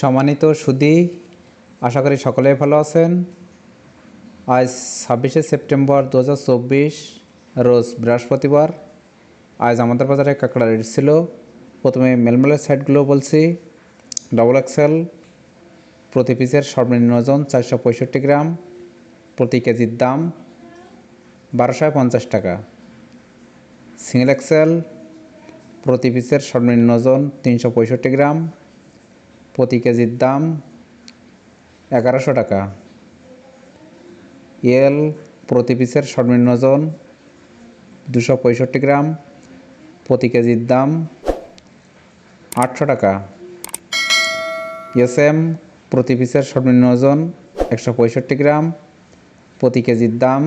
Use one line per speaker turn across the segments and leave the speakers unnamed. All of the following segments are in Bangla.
সম্মানিত সুদি আশা করি সকলে ভালো আছেন। আজ ছাব্বিশে সেপ্টেম্বর দু হাজার চব্বিশ, রোজ বৃহস্পতিবার। আজ আমাদের বাজারে কাঁকড়া রেট ছিল। প্রথমে মেলমেলের সাইটগুলো বলছি। ডবল এক্সেল প্রতি পিসের সর্বনিম্ন ওজন চারশো পঁয়ষট্টি গ্রাম, প্রতি কেজির দাম বারোশো পঞ্চাশ টাকা। সিঙ্গেল এক্সেল প্রতি পিসের সর্বনিম্ন ওজন তিনশো পঁয়ষট্টি গ্রাম প্রতি কেজির দাম এগারোশো টাকা। এল প্রতি পিসের সর্বনিম্ন ওজন দুশো পঁয়ষট্টি গ্রাম, প্রতি কেজির দাম আটশো টাকা। এস এম প্রতি পিসের সর্বনিম্ন ওজন একশো পঁয়ষট্টি গ্রাম, প্রতি কেজির দাম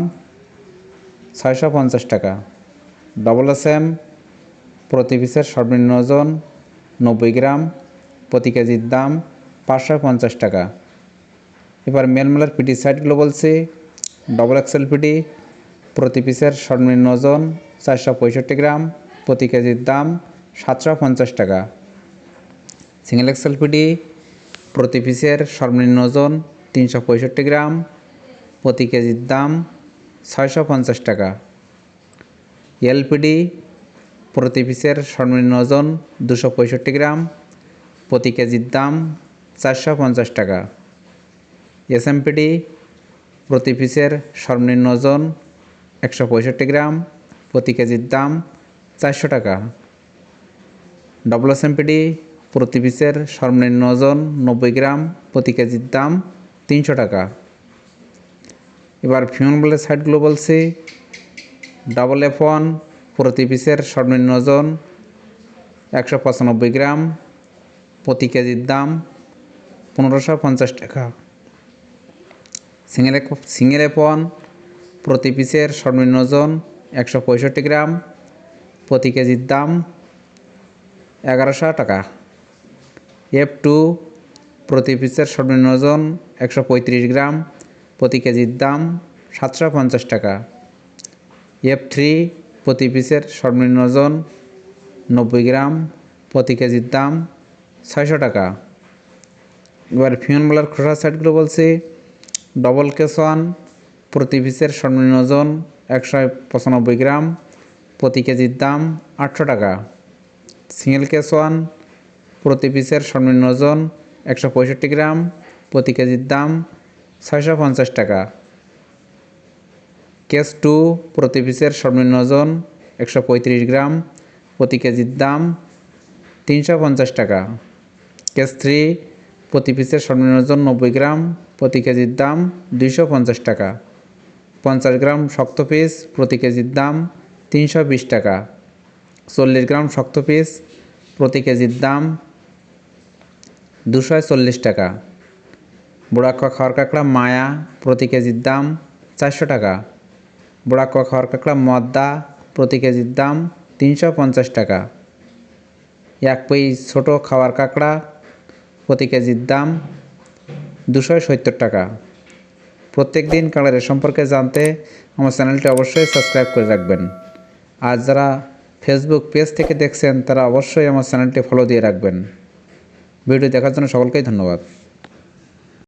ছয়শো পঞ্চাশ টাকা। ডবল এস এম প্রতি পিসের সর্বনিম্ন ওজন নব্বই গ্রাম প্রতি কেজির দাম পাঁচশো পঞ্চাশ টাকা। এবার মেলমেলার পিটি সাইটগুলো বলছি ডবল এক্সেল পিটি প্রতি পিসের সর্বনিম্ন ওজন চারশো পঁয়ষট্টি গ্রাম, প্রতি কেজির দাম সাতশো পঞ্চাশ টাকা। সিঙ্গেল এক্সেল পিটি প্রতি পিসের সর্বনিম্ন ওজন তিনশো পঁয়ষট্টি গ্রাম, প্রতি কেজির দাম ছয়শো পঞ্চাশ টাকা। এলপিডি প্রতি পিসের সর্বনিম্ন ওজন দুশো পঁয়ষট্টি গ্রাম প্রতি কেজির দাম চারশো পঞ্চাশ টাকা। এসএমপিডি প্রতি পিসের সর্বনিম্ন ওজন একশো পঁয়ষট্টি গ্রাম, প্রতি কেজির দাম চারশো টাকা। ডবল এসএমপিডি প্রতি পিসের সর্বনিম্ন ওজন নব্বই গ্রাম, প্রতি কেজির দাম তিনশো টাকা। এবার ফিউন বলে সাইডগুলো বলছি। ডাবল এফ ওয়ান প্রতি পিসের সর্বনিম্ন ওজন একশো পঁচানব্বই গ্রাম প্রতি কেজির দাম পনেরোশো পঞ্চাশ টাকা। সিঙ্গেল সিঙ্গেল ওয়ান প্রতি পিসের সর্বনিম্ন ওজন একশো পঁয়ষট্টি গ্রাম, প্রতি কেজির দাম এগারোশো টাকা। এফ টু, প্রতি পিসের সর্বনিম্ন ওজন একশো পঁয়ত্রিশ গ্রাম, প্রতি কেজির দাম সাতশো পঞ্চাশ টাকা। এফ থ্রি, প্রতি পিসের সর্বনিম্ন ওজন নব্বই গ্রাম, প্রতি কেজির দাম ছয়শো টাকা। এবার ফিউনবেলার খোসা সেটগুলো বলছি। ডবল কেস ওয়ান প্রতি পিসের সর্বনিম্ন ওজন একশো পঁচানব্বই গ্রাম, প্রতি কেজির দাম আটশো টাকা। সিঙ্গেল কেস ওয়ান প্রতি পিসের সর্বনিম্ন ওজন একশো পঁয়ষট্টি গ্রাম, প্রতি কেজির দাম ছয়শো পঞ্চাশ টাকা। কেস টু প্রতি পিসের সর্বনিম্ন ওজন একশো পঁয়ত্রিশ গ্রাম, প্রতি কেজির দাম তিনশো পঞ্চাশ টাকা। কেস থ্রি প্রতি পিসের সর্বনিম্ন ওজন নব্বই গ্রাম, প্রতি কেজির দাম দুইশো পঞ্চাশ টাকা। পঞ্চাশ গ্রাম শক্ত পিস প্রতি কেজির দাম তিনশো বিশ টাকা। চল্লিশ গ্রাম শক্ত পিস প্রতি কেজির দাম দুশো চল্লিশ টাকা। বুড়াক্কা খাওয়ার কাঁকড়া মায়া, প্রতি কেজির দাম চারশো টাকা। বুড়াক্কা খাওয়ার কাঁকড়া মদ্দা, প্রতি কেজির দাম তিনশো পঞ্চাশ টাকা। এক পিস ছোটো খাওয়ার কাঁকড়া প্রতি কেজির দাম দুশো সত্তর টাকা। প্রত্যেক দিন কালারের সম্পর্কে জানতে আমার চ্যানেলটি অবশ্যই সাবস্ক্রাইব করে রাখবেন। আর যারা ফেসবুক পেজ থেকে দেখছেন, তারা অবশ্যই আমার চ্যানেলটি ফলো দিয়ে রাখবেন। ভিডিও দেখার জন্য সকলকেই ধন্যবাদ।